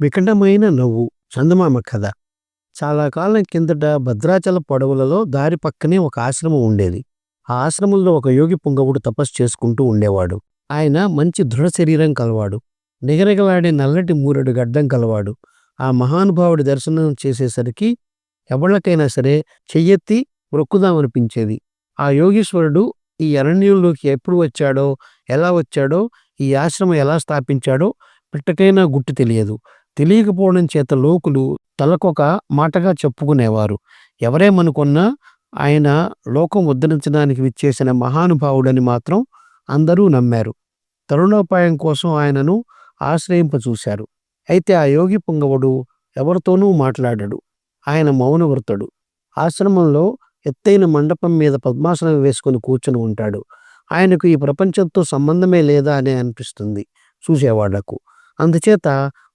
వికటమైన నవ్వు చందమామ కథ. చాలా కాలం కిందట భద్రాచల పొడవులలో దారి పక్కనే ఒక ఆశ్రమం ఉండేది. ఆ ఆశ్రమంలో ఒక యోగి పుంగవుడు తపస్సు చేసుకుంటూ ఉండేవాడు. ఆయన మంచి దృఢ శరీరం కలవాడు. నిగనిగలాడే నల్లటి మూరెడు గడ్డం కలవాడు. ఆ మహానుభావుడి దర్శనం చేసేసరికి ఎవళ్ళకైనా సరే చెయ్యెత్తి మొక్కుదామనిపించేది ఆ యోగీశ్వరుడు ఈ అరణ్యంలోకి ఎప్పుడు వచ్చాడో ఎలా వచ్చాడో ఈ ఆశ్రమం ఎలా స్థాపించాడో పిట్టకైనా గుట్టు తెలియదు. తెలియకపోవడం చేత లోకులు తలకొక మాటగా చెప్పుకునేవారు. ఎవరేమనుకున్నా ఆయన లోకం ఉద్ధరించడానికి విచ్చేసిన మహానుభావుడని మాత్రం అందరూ నమ్మారు. తరుణోపాయం కోసం ఆయనను ఆశ్రయింప చూశారు అయితే ఆ యోగి పుంగవుడు ఎవరితోనూ మాట్లాడడు. ఆయన మౌనవ్రతుడు. ఆశ్రమంలో ఎత్తైన మండపం మీద పద్మాసనం వేసుకుని కూర్చుని ఉంటాడు. ఆయనకు ఈ ప్రపంచంతో సంబంధమే లేదా అని అనిపిస్తుంది చూసేవాళ్ళకు. అందుచేత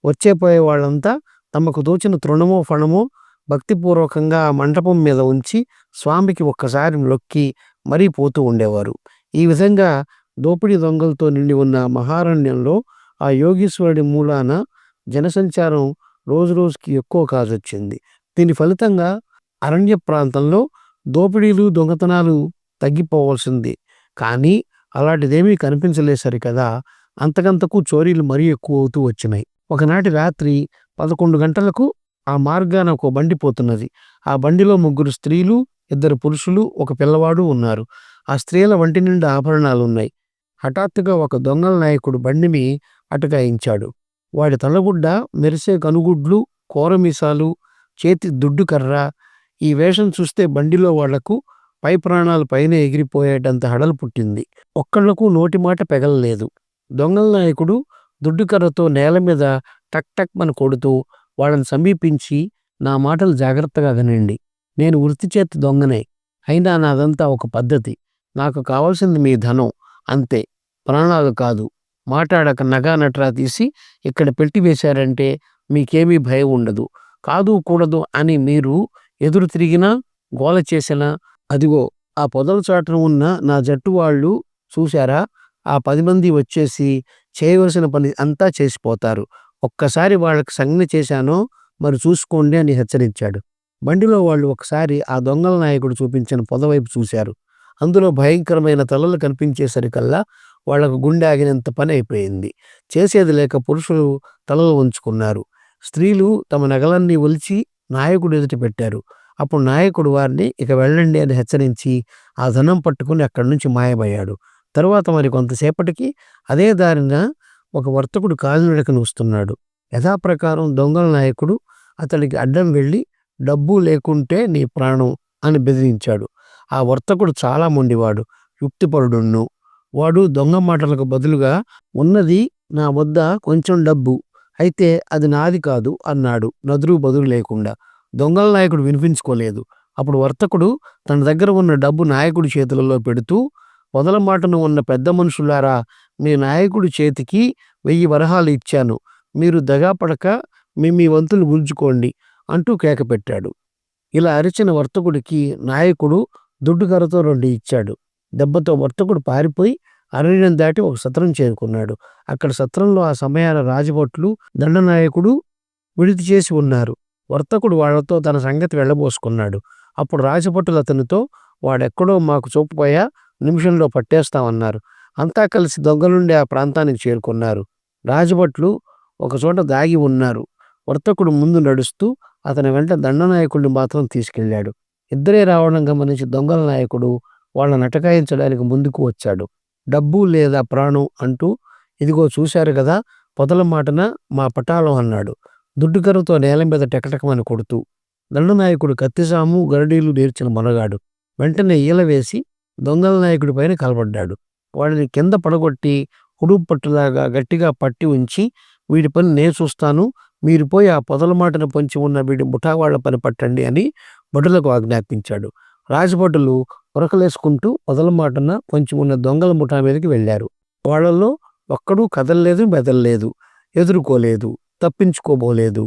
వచ్చేపోయే వాళ్ళంతా తమకు దోచిన తృణమో ఫణమో భక్తిపూర్వకంగా ఆ మంటపం మీద ఉంచి స్వామికి ఒక్కసారి నొక్కి మరీ పోతూ ఉండేవారు. ఈ విధంగా దోపిడీ దొంగలతో నిండి ఉన్న మహారణ్యంలో ఆ యోగీశ్వరుడి మూలాన జనసంచారం రోజు రోజుకి ఎక్కువ కాజొచ్చింది దీని ఫలితంగా అరణ్య ప్రాంతంలో దోపిడీలు దొంగతనాలు తగ్గిపోవాల్సింది. కానీ అలాంటిదేమీ కనిపించలేదు సరికదా. అంతకంతకు చోరీలు మరీ ఎక్కువ అవుతూ వచ్చినాయి. ఒకనాటి రాత్రి పదకొండు గంటలకు ఆ మార్గాన ఒక బండి పోతున్నది. ఆ బండిలో ముగ్గురు స్త్రీలు ఇద్దరు పురుషులు ఒక పిల్లవాడు ఉన్నారు. ఆ స్త్రీల వంటి నిండా ఆభరణాలు ఉన్నాయి హఠాత్తుగా ఒక దొంగల నాయకుడు బండిని అటకాయించాడు. వాడి తలగుడ్డ మెరిసే కనుగుడ్లు కోరమీసాలు చేతి దుడ్డు కర్ర ఈ వేషం చూస్తే బండిలో వాళ్ళకు పై ప్రాణాలు పైన ఎగిరిపోయేటంత హడలు పుట్టింది. ఒక్కళ్ళకు నోటి మాట పెగలలేదు. దొంగల నాయకుడు దుడ్డుకర్రతో నేల మీద టక్ టక్ మన కొడుతూ వాళ్ళని సమీపించి నా మాటలు జాగ్రత్తగా వినండి. నేను వృత్తి చేతి దొంగనే. అయినా నాదంతా ఒక పద్ధతి. నాకు కావాల్సింది మీ ధనం. అంతే. ప్రాణాలు కాదు. మాట్లాడక నగా నట్రా తీసి ఇక్కడ పెట్టి వేశారంటే మీకేమీ భయం ఉండదు. కాదు కూడదు అని మీరు ఎదురు తిరిగినా గోల చేసినా అదిగో ఆ పొదల చాటున ఉన్న నా జట్టు వాళ్ళు చూశారా? ఆ పది మంది వచ్చేసి చేయవలసిన పని అంతా చేసిపోతారు. ఒక్కసారి వాళ్ళకి సంజ్ఞ చేశానో మరి చూసుకోండి అని హెచ్చరించాడు. బండిలో వాళ్ళు ఒకసారి ఆ దొంగల నాయకుడు చూపించిన పొదవైపు చూశారు. అందులో భయంకరమైన తలలు కనిపించేసరికల్లా వాళ్ళకు గుండె ఆగినంత పని అయిపోయింది. చేసేది లేక పురుషులు తలలు ఉంచుకున్నారు స్త్రీలు తమ నగలన్నీ ఒలిచి నాయకుడు ఎదుట పెట్టారు. అప్పుడు నాయకుడు వారిని ఇక వెళ్ళండి అని హెచ్చరించి ఆ ధనం పట్టుకుని అక్కడి నుంచి మాయమయ్యాడు. తరువాత మరి కొంతసేపటికి అదే దారిన ఒక వర్తకుడు కాలినడకను వస్తున్నాడు యథాప్రకారం దొంగల నాయకుడు అతడికి అడ్డం వెళ్ళి డబ్బు లేకుంటే నీ ప్రాణం అని బెదిరించాడు. ఆ వర్తకుడు చాలా మొండివాడు యుక్తిపరుడున్ను. వాడు దొంగ మాటలకు బదులుగా ఉన్నది నా వద్ద కొంచెం డబ్బు అయితే అది నాది కాదు అన్నాడు. నదురు బదులు లేకుండా. దొంగల నాయకుడు వినిపించుకోలేదు. అప్పుడు వర్తకుడు తన దగ్గర ఉన్న డబ్బు నాయకుడి చేతులలో పెడుతూ మొదల మాటను ఉన్న పెద్ద మనుషులారా మీ నాయకుడి చేతికి వెయ్యి వరహాలు ఇచ్చాను. మీరు దగాపడక మీ మీ వంతులు గుంజుకోండి అంటూ కేకపెట్టాడు ఇలా అరిచిన వర్తకుడికి నాయకుడు దుడ్డుకర్రతో రెండు ఇచ్చాడు. దెబ్బతో వర్తకుడు పారిపోయి అరణ్యం దాటి ఒక సత్రం చేరుకున్నాడు. అక్కడ సత్రంలో ఆ సమయాన రాజభట్లు దండనాయకుడు విడిది చేసి ఉన్నారు. వర్తకుడు వాళ్ళతో తన సంగతి వెళ్ళబోసుకున్నాడు. అప్పుడు రాజభటులు అతనితో వాడెక్కడో మాకు చూపుపోయా నిమిషంలో పట్టేస్తామన్నారు. అంతా కలిసి దొంగలుండే ఆ ప్రాంతానికి చేరుకున్నారు. రాజభట్లు ఒకచోట దాగి ఉన్నారు. వర్తకుడు ముందు నడుస్తూ అతని వెంట దండనాయకుడిని మాత్రం తీసుకెళ్ళాడు ఇద్దరే రావడం గమనించి దొంగల నాయకుడు వాళ్ళని అటకాయించడానికి ముందుకు వచ్చాడు. డబ్బు లేదా ప్రాణం అంటూ ఇదిగో చూశారు కదా పొదల మాటన మా పటాలం అన్నాడు. దుడ్డుకర్రతో నేల మీద టెకటకమని కొడుతూ. దండనాయకుడు కత్తిసాము గరడీలు నేర్చిన మొనగాడు. వెంటనే ఈల వేసి దొంగల నాయకుడి పైన కలబడ్డాడు. వాడిని కింద పడగొట్టి హుడుపు పట్టులాగా గట్టిగా పట్టి ఉంచి వీడి పని నేను చూస్తాను. మీరు పోయి ఆ పొదల మాటను పొంచి ఉన్న వీడి ముఠావాళ్ళ పని పట్టండి అని భటులకు ఆజ్ఞాపించాడు. రాజభటులు ఉరకలేసుకుంటూ పొదల మాటన పొంచి ఉన్న దొంగల ముఠా మీదకి వెళ్ళారు. వాళ్ళల్లో ఒక్కడూ కదలలేదు బెదలలేదు ఎదుర్కోలేదు తప్పించుకోబోలేదు.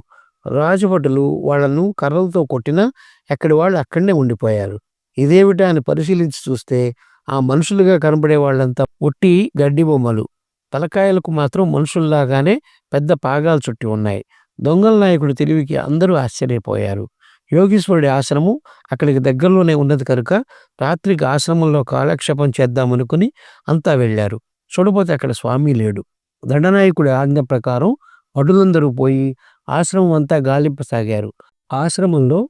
రాజభటులు వాళ్ళను కర్రలతో కొట్టినా ఎక్కడి వాళ్ళు అక్కడనే ఉండిపోయారు. ఇదేమిటా అని పరిశీలించి చూస్తే ఆ మనుషులుగా కనబడే వాళ్ళంతా ఒట్టి గడ్డి బొమ్మలు. తలకాయలకు మాత్రం మనుషుల్లాగానే పెద్ద పాగాలు చుట్టి ఉన్నాయి. దొంగల నాయకుడి తెలివికి అందరూ ఆశ్చర్యపోయారు. యోగీశ్వరుడి ఆశ్రమం అక్కడికి దగ్గరలోనే ఉన్నది కనుక రాత్రికి ఆశ్రమంలో కాలక్షేపం చేద్దామనుకుని అంతా వెళ్ళారు. చూడపోతే అక్కడ స్వామి లేడు. దండనాయకుడి ఆజ్ఞ ప్రకారం అడులందరూ పోయి ఆశ్రమం అంతా గాలింపసాగారు. ఆశ్రమంలో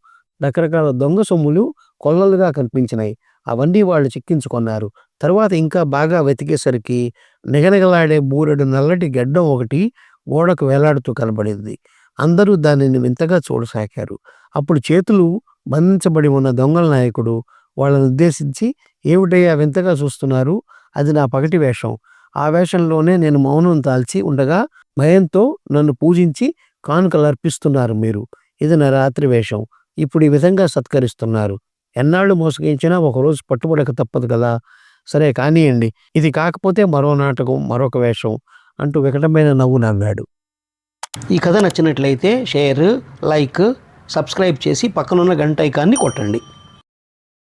రకరకాల దొంగ సొమ్ములు కొల్లలుగా కనిపించినాయి అవన్నీ వాళ్ళు చిక్కించుకున్నారు. తర్వాత ఇంకా బాగా వెతికేసరికి నిగనిగలాడే బూరెడు నల్లటి గడ్డం ఒకటి గోడకు వేలాడుతూ కనబడింది. అందరూ దానిని వింతగా చూడసాగారు. అప్పుడు చేతులు బంధించబడి ఉన్న దొంగల నాయకుడు వాళ్ళని ఉద్దేశించి ఏమిటయ్యా వింతగా చూస్తున్నారు? అది నా పగటి వేషం. ఆ వేషంలోనే నేను మౌనం తాల్చి ఉండగా భయంతో నన్ను పూజించి కానుకలు అర్పిస్తున్నారు మీరు. ఇది నా రాత్రి వేషం. ఇప్పుడు ఈ విధంగా సత్కరిస్తున్నారు. ఎన్నాళ్ళు మోసగించినా ఒకరోజు పట్టుబడక తప్పదు కదా. సరే కానియండి. ఇది కాకపోతే మరో నాటకం మరొక వేషం అంటూ వికటమైన నవ్వు నవ్వాడు. ఈ కథ నచ్చినట్లయితే షేర్ లైక్ సబ్స్క్రైబ్ చేసి పక్కనున్న గంట ఐకాన్ని కొట్టండి.